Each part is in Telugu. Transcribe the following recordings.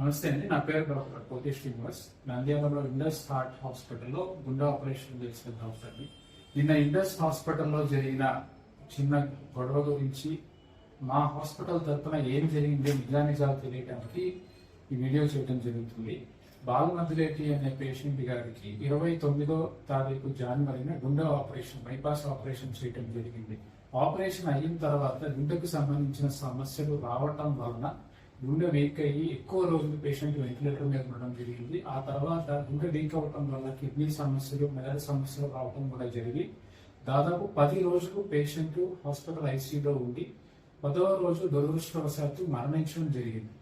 నమస్తే అండి నా పేరు డాక్టర్ కోటి శ్రీనివాస్. నంద్యాలలో ఇండస్ హార్ట్ హాస్పిటల్లో గుండె ఆపరేషన్ చేసిన డాక్టర్ని నిన్న ఇండస్ హాస్పిటల్లో జరిగిన చిన్న గొడవ గురించి మా హాస్పిటల్ తరఫున ఏం జరిగింది నిజానిజాలు తెలియడానికి ఈ వీడియో చేయడం జరుగుతుంది. బాలమద్దులేటి అనే పేషెంట్ గారికి ఇరవై తొమ్మిదో తారీఖు జనవరిన గుండె ఆపరేషన్ బైపాస్ ఆపరేషన్ చేయడం జరిగింది. ఆపరేషన్ అయిన తర్వాత గుండెకు సంబంధించిన సమస్యలు రావటం వలన గుండె వీక్ అయ్యి ఎక్కువ రోజులు పేషెంట్ వెంటిలేటర్ మీద ఉండడం జరిగింది. ఆ తర్వాత గుండె వీక్ అవటం వల్ల కిడ్నీ సమస్యలు మెదడు సమస్యలు రావటం కూడా జరిగి దాదాపు పది రోజులు పేషెంట్ హాస్పిటల్ ఐసీయూలో ఉండి పదవ రోజు దురదృష్టవశాత్తు మరణించడం జరిగింది.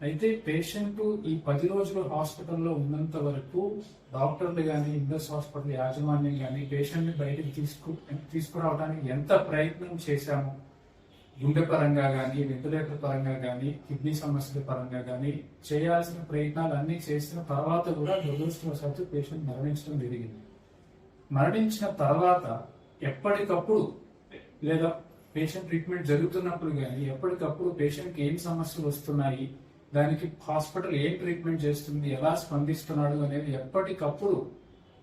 అయితే పేషెంట్ ఈ పది రోజులు హాస్పిటల్లో ఉన్నంత వరకు డాక్టర్లు కానీ ఇండస్ హాస్పిటల్ యాజమాన్యం కానీ పేషెంట్ని బయటకు తీసుకు తీసుకురావడానికి ఎంత ప్రయత్నం చేశామో గుండె పరంగా కానీ వెంటిలేటర్ పరంగా కానీ కిడ్నీ సమస్యల పరంగా కానీ చేయాల్సిన ప్రయత్నాలు అన్ని చేసిన తర్వాత కూడా దురదృష్టవశాత్తు పేషెంట్ మరణించడం జరిగింది. మరణించిన తర్వాత ఎప్పటికప్పుడు లేదా పేషెంట్ ట్రీట్మెంట్ జరుగుతున్నప్పుడు కానీ ఎప్పటికప్పుడు పేషెంట్కి ఏం సమస్యలు వస్తున్నాయి దానికి హాస్పిటల్ ఏం ట్రీట్మెంట్ చేస్తుంది ఎలా స్పందిస్తున్నాడు అనేది ఎప్పటికప్పుడు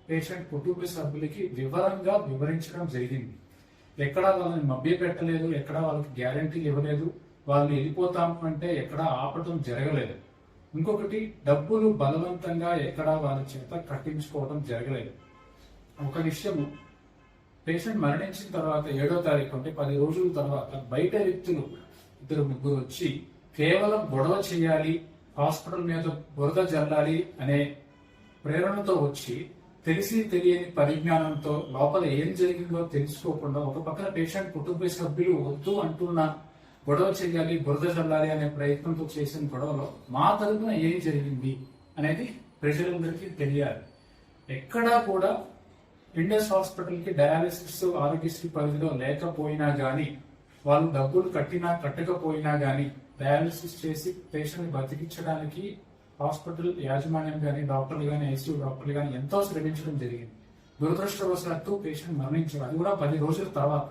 పేషెంట్ కుటుంబ సభ్యులకి వివరంగా వివరించడం జరిగింది. ఎక్కడా వాళ్ళని మభ్య పెట్టలేదు ఎక్కడా వాళ్ళకి గ్యారంటీలు ఇవ్వలేదు వాళ్ళు వెళ్ళిపోతాం అంటే ఎక్కడా ఆపటం జరగలేదు. ఇంకొకటి డబ్బులు బలవంతంగా ఎక్కడా వాళ్ళ చేత కట్టించుకోవడం జరగలేదు. ఒక విషయము పేషెంట్ మరణించిన తర్వాత ఏడో తారీఖు అంటే పది రోజుల తర్వాత బయట వ్యక్తులు ఇద్దరు ముగ్గురు వచ్చి కేవలం గొడవ చేయాలి హాస్పిటల్ మీద బురద జల్లాలి అనే ప్రేరణతో వచ్చి తెలిసి తెలియని పరిజ్ఞానంతో లోపల ఏం జరిగిందో తెలుసుకోకుండా ఒక పక్కన పేషెంట్ కుటుంబ సభ్యులు వద్దు అంటున్నా గొడవ చేయాలి బురద చల్లాలి అనే ప్రయత్నంతో చేసిన గొడవలో మా తరఫున ఏం జరిగింది అనేది ప్రజలందరికీ తెలియాలి. ఎక్కడా కూడా ఇండస్ హాస్పిటల్కి డయాలసిస్ ఆరోగ్యశ్రీ పరిధిలో లేకపోయినా కానీ వాళ్ళు డబ్బులు కట్టినా కట్టకపోయినా కానీ డయాలసిస్ చేసి పేషెంట్ బతికించడానికి హాస్పిటల్ యాజమాన్యం కానీ డాక్టర్లు కానీ ఐసీయూ డాక్టర్లు కానీ ఎంతో శ్రమించడం జరిగింది. దురదృష్టవశాత్తు పేషెంట్ మరణించడం. అది కూడా పది రోజుల తర్వాత.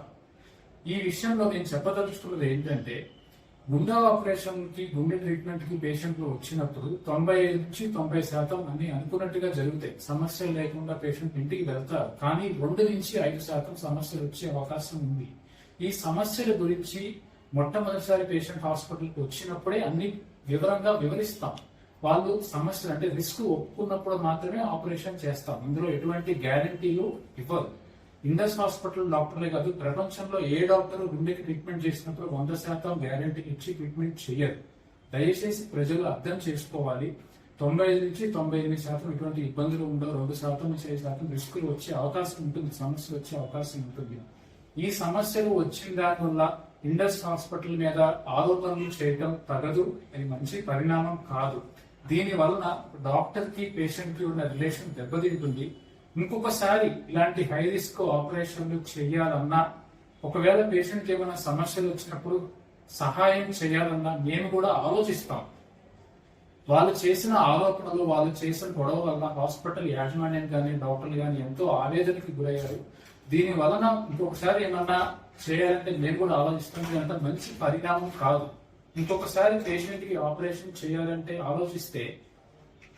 ఈ విషయంలో నేను చెప్పదలుచుకున్నది ఏంటంటే గుండె ఆపరేషన్కి గుండె ట్రీట్మెంట్కి పేషెంట్లు వచ్చినప్పుడు తొంభై నుంచి తొంభై శాతం అన్ని అనుకున్నట్టుగా జరుగుతాయి. సమస్యలు లేకుండా పేషెంట్ ఇంటికి వెళ్తారు. కానీ రెండు నుంచి ఐదు శాతం సమస్యలు వచ్చే అవకాశం ఉంది. ఈ సమస్యల గురించి మొట్టమొదటిసారి పేషెంట్ హాస్పిటల్కి వచ్చినప్పుడే అన్ని వివరంగా వివరిస్తాం. వాళ్ళు సమస్యలు అంటే రిస్క్ ఒప్పుకున్నప్పుడు మాత్రమే ఆపరేషన్ చేస్తాం. ఇందులో ఎటువంటి గ్యారంటీలు ఇవ్వదు. ఇండస్ హాస్పిటల్ డాక్టర్లే కాదు ప్రపంచంలో ఏ డాక్టర్ గుండెకి ట్రీట్మెంట్ చేసినప్పుడు వంద శాతం గ్యారంటీ ఇచ్చి ట్రీట్మెంట్ చేయరు దయచేసి ప్రజలు అర్థం చేసుకోవాలి. తొంభై ఐదు నుంచి తొంభై ఎనిమిది శాతం ఇటువంటి ఇబ్బందులు ఉండవు. రెండు శాతం నుంచి ఐదు శాతం రిస్కులు వచ్చే అవకాశం ఉంటుంది. సమస్యలు వచ్చే అవకాశం ఉంటుంది. ఈ సమస్యలు వచ్చిన దానివల్ల ఇండస్ హాస్పిటల్ మీద ఆరోపణలు చేయడం తగదు. అది మంచి పరిణామం కాదు. దీని వలన డాక్టర్కి పేషెంట్కి ఉన్న రిలేషన్ దెబ్బతింటుంది. ఇంకొకసారి ఇలాంటి హై రిస్క్ ఆపరేషన్లు చేయాలన్నా ఒకవేళ పేషెంట్ ఏమైనా సమస్యలు వచ్చినప్పుడు సహాయం చేయాలన్నా మేము కూడా ఆలోచిస్తాం. వాళ్ళు చేసిన ఆరోపణలు వాళ్ళు చేసిన గొడవ వల్ల హాస్పిటల్ యాజమాన్యం కానీ డాక్టర్లు కానీ ఎంతో ఆవేదనకి గురయ్యారు. దీని వలన ఇంకొకసారి ఏమన్నా చేయాలంటే మేము కూడా ఆలోచిస్తాం. ఇదంతా మంచి పరిణామం కాదు. ఇంకొకసారి పేషెంట్కి ఆపరేషన్ చేయాలంటే ఆలోచిస్తే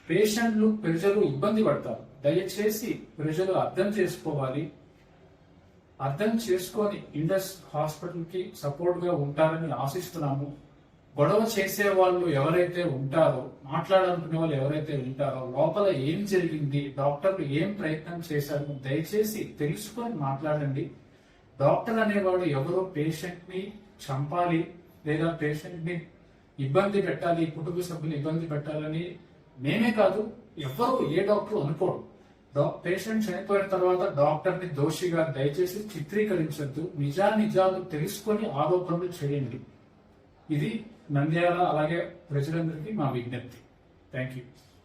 పేషెంట్లు ప్రజలు ఇబ్బంది పడతారు. దయచేసి ప్రజలు అర్థం చేసుకోవాలి. అర్థం చేసుకొని ఇండస్ హాస్పిటల్కి సపోర్ట్గా ఉంటారని ఆశిస్తున్నాము. గొడవ చేసే వాళ్ళు ఎవరైతే ఉంటారో మాట్లాడాలనుకునే వాళ్ళు ఎవరైతే ఉంటారో లోపల ఏం జరిగింది డాక్టర్లు ఏం ప్రయత్నం చేశారు దయచేసి తెలుసుకొని మాట్లాడండి. డాక్టర్ అనేవాడు ఎవరో పేషెంట్ని చంపాలి లేదా పేషెంట్ని ఇబ్బంది పెట్టాలి కుటుంబ సభ్యులు ఇబ్బంది పెట్టాలని మేమే కాదు ఎవరు ఏ డాక్టర్ అనుకోడు పేషెంట్ చనిపోయిన తర్వాత డాక్టర్ని దోషిగా దయచేసి చిత్రీకరించద్దు నిజానిజాలు తెలుసుకొని ఆరోపణలు చేయండి. ఇది నంద్యాల అలాగే ప్రజలందరికీ మా విజ్ఞప్తి. Thank you